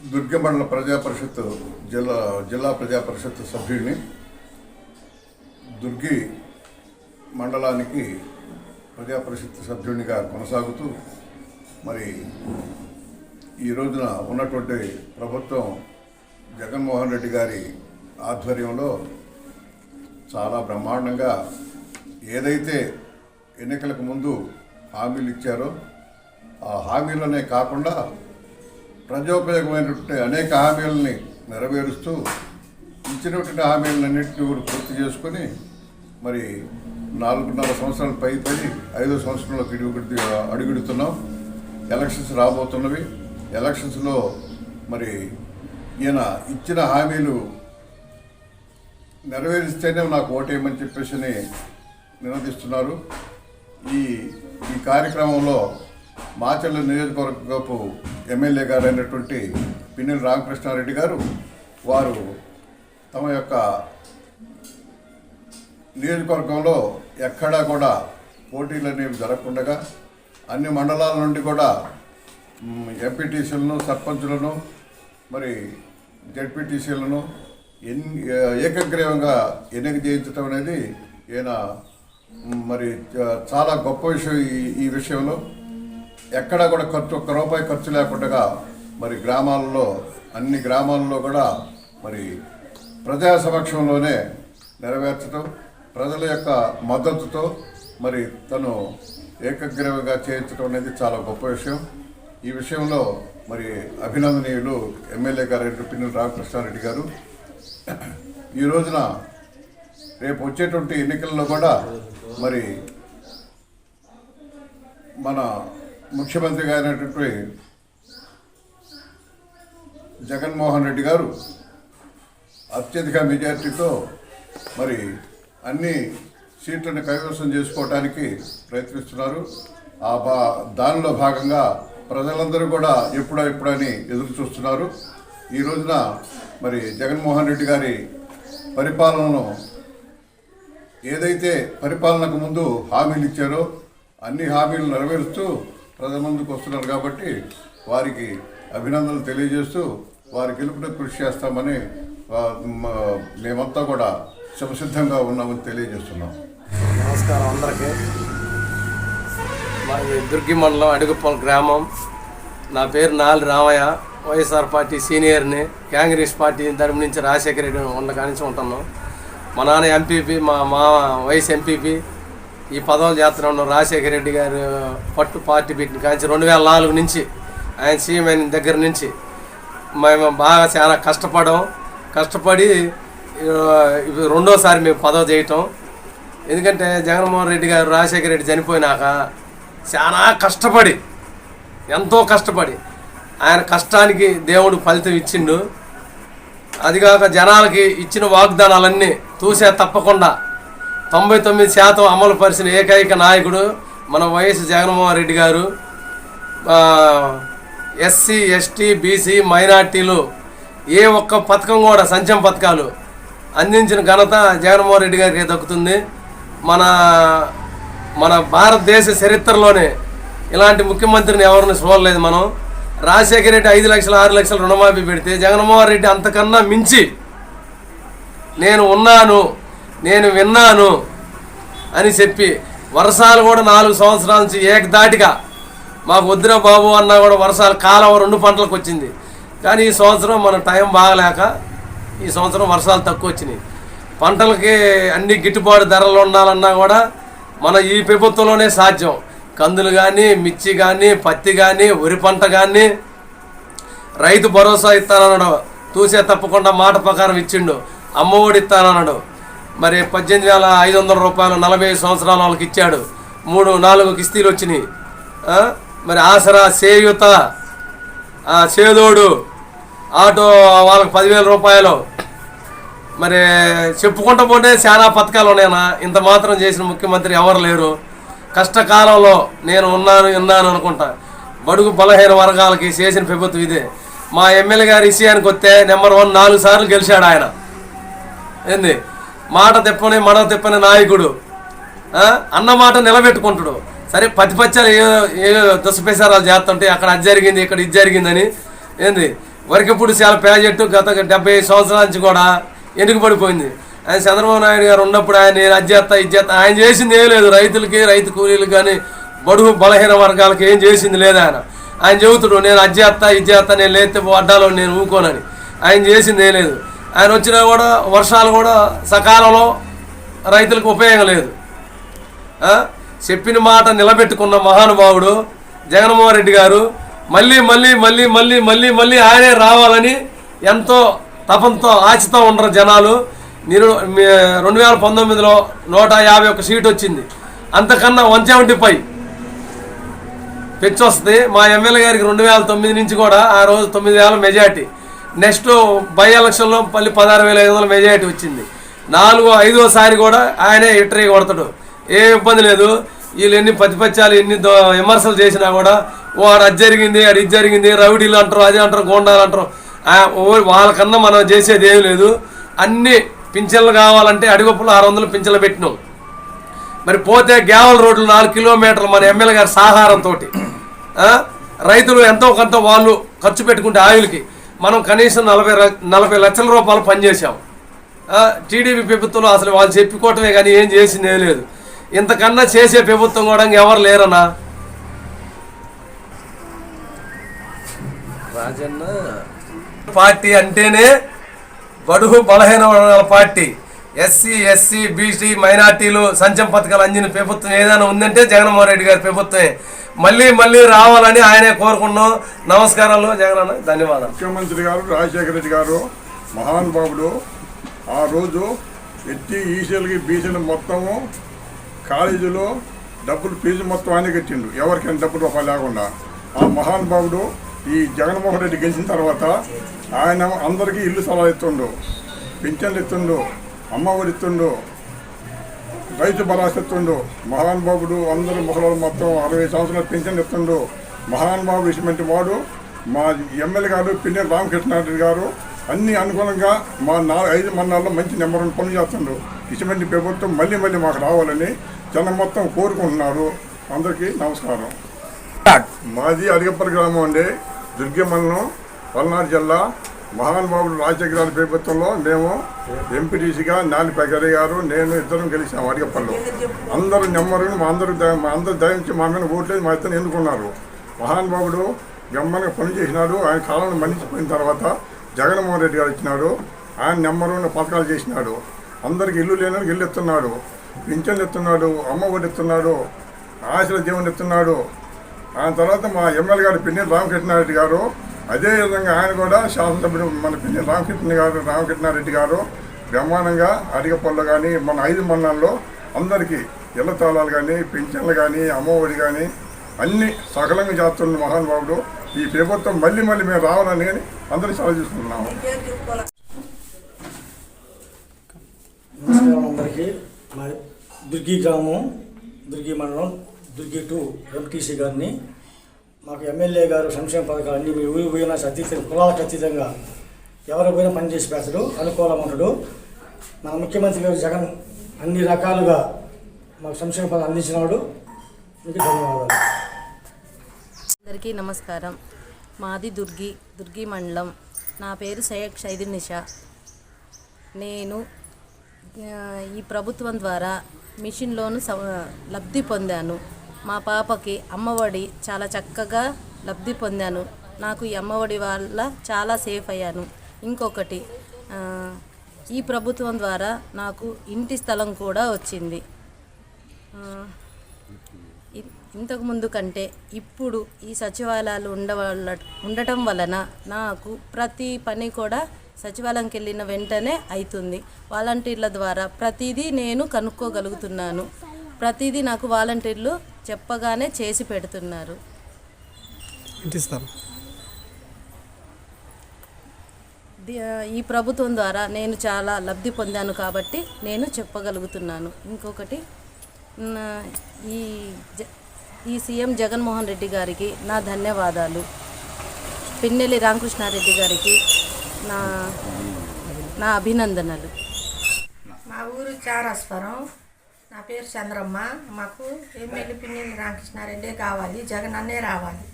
దుర్గ మండల ప్రజా జిల్లా జిల్లా ప్రజా పరిషత్ సభ్యుడిని దుర్గి మండలానికి ప్రజాపరిషత్ సభ్యునిగా కొనసాగుతూ మరి ఈ రోజున ఉన్నటువంటి ప్రభుత్వం జగన్మోహన్ రెడ్డి గారి ఆధ్వర్యంలో చాలా బ్రహ్మాండంగా ఏదైతే ఎన్నికలకు ముందు హామీలు ఇచ్చారో ఆ హామీలనే కాకుండా ప్రజోపయోగమైనటువంటి అనేక హామీలని నెరవేరుస్తూ ఇచ్చినటువంటి హామీలన్నింటినీ కూడా పూర్తి చేసుకొని మరి నాలుగున్నర సంవత్సరాలు పై పడి ఐదో సంవత్సరంలోకి అడుగుడు అడుగుడుతున్నాం. ఎలక్షన్స్ రాబోతున్నవి. ఎలక్షన్స్లో మరి ఈయన ఇచ్చిన హామీలు నెరవేరిస్తేనే నాకు ఓటేయమని చెప్పేసి నినదిస్తున్నారు. ఈ ఈ కార్యక్రమంలో మాచర్ల నియోజకవర్గపు ఎమ్మెల్యే గారు అయినటువంటి పిన్నెల రామకృష్ణారెడ్డి గారు వారు తమ యొక్క నియోజకవర్గంలో ఎక్కడా కూడా పోటీలు అనేవి జరగకుండా అన్ని మండలాల నుండి కూడా ఎంపీటీసీలను సర్పంచులను మరి జడ్పీటీసీలను ఎన్ ఏకగ్రీవంగా ఎన్నిక చేయించడం అనేది ఈయన మరి చాలా గొప్ప విషయం ఈ ఈ విషయంలో. ఎక్కడా కూడా ఖర్చు ఒక్క రూపాయి ఖర్చు లేకుండా మరి గ్రామాల్లో అన్ని గ్రామాల్లో కూడా మరి ప్రజా సమక్షంలోనే నెరవేర్చడం ప్రజల యొక్క మద్దతుతో మరి తను ఏకగ్రీవంగా చేయించడం అనేది చాలా గొప్ప విషయం. ఈ విషయంలో మరి అభినందనీయులు ఎమ్మెల్యే గారు పిన్నెల రామకృష్ణారెడ్డి గారు. ఈ రోజున రేపు వచ్చేటువంటి ఎన్నికల్లో కూడా మరి మన ముఖ్యమంత్రి గారైనటువంటి జగన్మోహన్ రెడ్డి గారు అత్యధిక మెజార్టీతో మరి అన్ని సీట్లను కైవసం చేసుకోవడానికి ప్రయత్నిస్తున్నారు. ఆ బా దానిలో భాగంగా ప్రజలందరూ కూడా ఎప్పుడా ఎప్పుడని ఎదురు చూస్తున్నారు. ఈ రోజున మరి జగన్మోహన్ రెడ్డి గారి పరిపాలనను ఏదైతే పరిపాలనకు ముందు హామీలు ఇచ్చారో అన్ని హామీలు నెరవేరుస్తూ ప్రజల వస్తున్నారు కాబట్టి వారికి అభినందనలు తెలియజేస్తూ వారి గెలుపున కృషి చేస్తామని మేమంతా కూడా సంసిద్ధంగా ఉన్నామని తెలియజేస్తున్నాం. నమస్కారం అందరికీ. మాది దుర్గి మండలం అడుగుపల్ గ్రామం. నా పేరు నాలి రామయ్య. వైఎస్ఆర్ పార్టీ సీనియర్ని కాంగ్రెస్ పార్టీ తరపు నుంచి రాజశేఖర రెడ్డి ఉన్న కానించి ఉంటున్నాం. మా నాన్న ఎంపీపీ మా మా వైఎస్ ఎంపీపీ ఈ పదవులు ఉన్న రాజశేఖర రెడ్డి గారు పట్టు పార్టీ పెట్టిన కాంచి రెండు వేల నాలుగు నుంచి ఆయన సీఎం అయిన దగ్గర నుంచి మేము బాగా చాలా కష్టపడడం కష్టపడి రెండోసారి మేము పదవి చేయటం ఎందుకంటే జగన్మోహన్ రెడ్డి గారు రాజశేఖర రెడ్డి చనిపోయినాక చాలా కష్టపడి ఎంతో కష్టపడి ఆయన కష్టానికి దేవుడు ఫలితం ఇచ్చిండు. అదిగాక జనాలకి ఇచ్చిన వాగ్దానాలన్నీ చూసే తప్పకుండా తొంభై తొమ్మిది శాతం అమలు పరిచిన ఏకైక నాయకుడు మన వైఎస్ జగన్మోహన్ రెడ్డి గారు ఎస్సీ ఎస్టీ బీసీ మైనార్టీలు ఏ ఒక్క పథకం కూడా సంక్షేమ పథకాలు అందించిన ఘనత జగన్మోహన్ రెడ్డి గారికి దక్కుతుంది. మన మన భారతదేశ చరిత్రలోనే ఇలాంటి ముఖ్యమంత్రిని ఎవరిని చూడలేదు మనం. రాజశేఖర రెడ్డి ఐదు లక్షలు ఆరు లక్షలు రుణమాఫీ పెడితే జగన్మోహన్ రెడ్డి అంతకన్నా మించి నేను ఉన్నాను నేను విన్నాను అని చెప్పి వర్షాలు కూడా నాలుగు సంవత్సరాల నుంచి ఏకదాటిగా మాకు వద్దురా బాబు అన్నా కూడా వర్షాలు కాలం రెండు పంటలకు వచ్చింది. కానీ ఈ సంవత్సరం మన టైం బాగలేక ఈ సంవత్సరం వర్షాలు తక్కువ వచ్చినాయి. పంటలకి అన్ని గిట్టుబాటు ధరలు ఉండాలన్నా కూడా మన ఈ ప్రభుత్వంలోనే సాధ్యం. కందులు కానీ మిర్చి కానీ పత్తి కానీ వరి పంట కానీ రైతు భరోసా ఇస్తానన్నాడు. తూసే తప్పకుండా మాట ప్రకారం ఇచ్చిండు. అమ్మఒడి ఇస్తానన్నాడు. మరి పద్దెనిమిది వేల ఐదు వందల రూపాయలు నలభై ఐదు సంవత్సరాల వాళ్ళకి ఇచ్చాడు. మూడు నాలుగు కిస్తీలు వచ్చినాయి. మరి ఆసరా సేయుత సేదోడు ఆటో వాళ్ళకి పదివేల రూపాయలు. మరి చెప్పుకుంటూ పోతే చాలా పథకాలు ఉన్నాయన్నా ఇంత మాత్రం చేసిన ముఖ్యమంత్రి ఎవరు లేరు. కష్టకాలంలో నేను ఉన్నాను విన్నాను అనుకుంటా. బడుగు బలహీన వర్గాలకి చేసిన ప్రభుత్వం ఇదే. మా ఎమ్మెల్యే గారి విషయానికి వస్తే నెంబర్ వన్ నాలుగు సార్లు గెలిచాడు ఆయన. ఏంది? మాట తెప్పని మడవ తెప్పని నాయకుడు. అన్న మాట నిలబెట్టుకుంటాడు. సరే పది పచ్చాలు ఏ ఏ దుసపేసారాలు చేస్తుంటే అక్కడ అది జరిగింది ఇక్కడ ఇది జరిగిందని. ఏంది? వరకప్పుడు చాలా ప్రాజెక్టు గత డెబ్బై ఐదు సంవత్సరాల నుంచి కూడా వెనుకబడిపోయింది ఆయన చంద్రబాబు నాయుడు గారు ఉన్నప్పుడు ఆయన నేను అది చేస్తా ఇది చేస్తా ఆయన చేసింది ఏం లేదు. రైతులకి రైతు కూలీలకు కానీ బడుగు బలహీన వర్గాలకి ఏం చేసింది లేదు ఆయన. ఆయన చెబుతుడు నేను అది చేస్తా ఇది చేస్తా నేను లేతే అడ్డాలో నేను ఊకోనని. ఆయన చేసింది ఏం లేదు. ఆయన వచ్చినా కూడా వర్షాలు కూడా సకాలంలో రైతులకు ఉపయోగం లేదు. చెప్పిన మాట నిలబెట్టుకున్న మహానుభావుడు జగన్మోహన్ రెడ్డి గారు మళ్ళీ మళ్ళీ మళ్ళీ మళ్ళీ మళ్ళీ మళ్ళీ ఆయనే రావాలని ఎంతో తపంతో ఆశతో ఉండరు జనాలు. మీరు రెండు వేల పంతొమ్మిదిలో నూట యాభై ఒక్క సీట్ వచ్చింది. అంతకన్నా వన్ సెవెంటీ ఫైవ్ పెంచి వస్తుంది మా ఎమ్మెల్యే గారికి రెండు వేల తొమ్మిది నుంచి కూడా ఆ రోజు తొమ్మిది వేల మెజార్టీ. నెక్స్ట్ బై ఎలక్షన్లో మళ్ళీ పదహారు వేల ఐదు వందల మెజారిటీ వచ్చింది. నాలుగో ఐదోసారి కూడా ఆయనే ఇటరీ కొడతాడు. ఏ ఇబ్బంది లేదు. వీళ్ళు ఎన్ని ప్రతిపక్షాలు ఎన్ని దో- విమర్శలు చేసినా కూడా వాడు అది జరిగింది అది ఇది జరిగింది రౌడీలు అంటారు అది అంటారు గోండాలు అంటారు. వాళ్ళకన్నా మనం చేసేది ఏమి లేదు. అన్ని పింఛన్లు కావాలంటే అడిగొప్పులు ఆరు వందలు పింఛన్లు పెట్టినాం. మరి పోతే గ్యావల్ రోడ్లు నాలుగు కిలోమీటర్లు మన ఎమ్మెల్యే గారి సహారంతో రైతులు ఎంతో కొంత వాళ్ళు ఖర్చు పెట్టుకుంటే ఆయులకి. మనం కనీసం నలభై నలభై లక్షల రూపాయలు పనిచేసాం టీడీపీ ప్రభుత్వంలో అసలు వాళ్ళు చెప్పుకోవటమే కానీ ఏం చేసిందే లేదు. ఇంతకన్నా చేసే ప్రభుత్వం కూడా ఎవరు లేరనా రాజన్న పార్టీ అంటేనే బడుగు బలహీన పార్టీ. ఎస్సీ ఎస్సీ బీసీ మైనార్టీలు సంచం పథకాలు అందిన ప్రభుత్వం ఏదైనా ఉందంటే జగన్మోహన్ రెడ్డి గారి ప్రభుత్వమే. మళ్ళీ మళ్ళీ రావాలని ఆయనే కోరుకున్నాం నమస్కారాలు జగన్ ధన్యవాదాలు. ముఖ్యమంత్రి గారు రాజశేఖర రెడ్డి గారు మహానుభావుడు ఆ రోజు ఎత్తి ఈసీలకి బీసీలు మొత్తము కాలేజీలో డబ్బులు ఫీజు మొత్తం ఆయన కట్టిండు. ఎవరికైనా డబ్బులు రూపాయలు లేకుండా. ఆ మహానుభావుడు ఈ జగన్మోహన్ రెడ్డి గెలిచిన తర్వాత ఆయన అందరికీ ఇల్లు సలహా ఇస్తుండు పింఛన్లు ఇస్తుండు అమ్మఒడి ఇస్తుండు రైతు భరోసా ఇస్తుండు మహానుభావుడు అందరూ ముసలి మొత్తం అరవై సంవత్సరాల పెన్షన్ ఇస్తుండు. మహానుభావుడు విషయమంటి వాడు మా ఎమ్మెల్యే గారు పిన్నె రామకృష్ణారెడ్డి గారు అన్ని అనుగుణంగా మా నాలుగు ఐదు మన్నాల్లో మంచి నెంబర్ వన్ పనులు చేస్తుండ్రు ఇటువంటి ప్రభుత్వం మళ్ళీ మళ్ళీ మాకు రావాలని జనం మొత్తం కోరుకుంటున్నారు. అందరికీ నమస్కారం. మాది అడిగప్పటి గ్రామం అండి. దుర్గ పల్నాడు జిల్లా మహానుభావుడు బాబు గారి ప్రభుత్వంలో మేము ఎంపీటీసీగా నాని పగరి గారు నేను ఇద్దరం గెలిచాం అడిగప్పల్లో. అందరూ నెమ్మరు మా అందరూ మా అందరూ దయించి మా మీద ఓట్లేదు మా ఇద్దరు ఎన్నుకున్నారు. మహానుభావుడు గమ్మగా పని చేసినాడు. ఆయన కాలంలో మన్నించిపోయిన తర్వాత జగన్మోహన్ రెడ్డి గారు ఇచ్చినాడు ఆయన నెంబర్ పథకాలు చేసినాడు. అందరికి ఇల్లు లేని ఇల్లు ఎత్తున్నాడు. పింఛన్లు ఎత్తున్నాడు. అమ్మ ఒడి ఎత్తున్నాడు. ఆశల జీవన ఎత్తున్నాడు. ఆయన తర్వాత మా ఎమ్మెల్యే గారు పిన్ని రామకృష్ణారెడ్డి గారు అదేవిధంగా ఆయన కూడా శాసనసభ్యుడు మన పిల్లి రామకృష్ణ గారు రామకృష్ణారెడ్డి గారు బ్రహ్మాండంగా అడిగపళ్ళు కానీ మన ఐదు మండలాల్లో అందరికీ ఇళ్ళ తాళాలు కానీ పింఛన్లు కానీ అమ్మఒడి కానీ అన్ని సకలంగా చేస్తున్న మహానుభావుడు. ఈ ప్రభుత్వం మళ్ళీ మళ్ళీ మేము రావాలని అందరూ సెలవు చూసుకుంటున్నాము నమస్కారం అందరికీ. మా దుర్గి గ్రామం దుర్గి మండలం దుర్గి టూ ఎంటీసీ గారిని మాకు ఎమ్మెల్యే గారు సంక్షేమ పథకాలు అన్ని మీరు ఊరి పోయినా అతీతంగా కులాలకు అతీతంగా ఎవరు పోయినా పనిచేసి పెడతాడు అనుకూలం ఉంటాడు. మన ముఖ్యమంత్రి గారు జగన్ అన్ని రకాలుగా మాకు సంక్షేమ పథకాలు అందించినాడు. మీకు ధన్యవాదాలు. అందరికీ నమస్కారం. మాది దుర్గి దుర్గి మండలం. నా పేరు సయ్యద్ షైదున్ నిషా. నేను ఈ ప్రభుత్వం ద్వారా మిషన్ లోను స- లబ్ధి పొందాను. మా పాపకి అమ్మఒడి చాలా చక్కగా లబ్ధి పొందాను. నాకు ఈ అమ్మఒడి వల్ల చాలా సేఫ్ అయ్యాను. ఇంకొకటి ఈ ప్రభుత్వం ద్వారా నాకు ఇంటి స్థలం కూడా వచ్చింది. ఇంతకు ముందు కంటే ఇప్పుడు ఈ సచివాలయాలు ఉండవల్ల ఉండటం వలన నాకు ప్రతి పని కూడా సచివాలయంకి వెళ్ళిన వెంటనే అవుతుంది వాలంటీర్ల ద్వారా ప్రతిదీ నేను కనుక్కోగలుగుతున్నాను. ప్రతిదీ నాకు వాలంటీర్లు చెప్పగానే చేసి పెడుతున్నారు. ఈ ప్రభుత్వం ద్వారా నేను చాలా లబ్ధి పొందాను కాబట్టి నేను చెప్పగలుగుతున్నాను. ఇంకొకటి ఈ జ- ఈ సీఎం జగన్మోహన్ రెడ్డి గారికి నా ధన్యవాదాలు. పిన్నెల్లి రామకృష్ణారెడ్డి గారికి నా నా అభినందనలు. మా ఊరు చారాస్వరం. నా పేరు చంద్రమ్మ. మాకు ఎమ్మెల్యే పిన్ని రామకృష్ణారెడ్డి కావాలి జగన్ అన్నే రావాలి.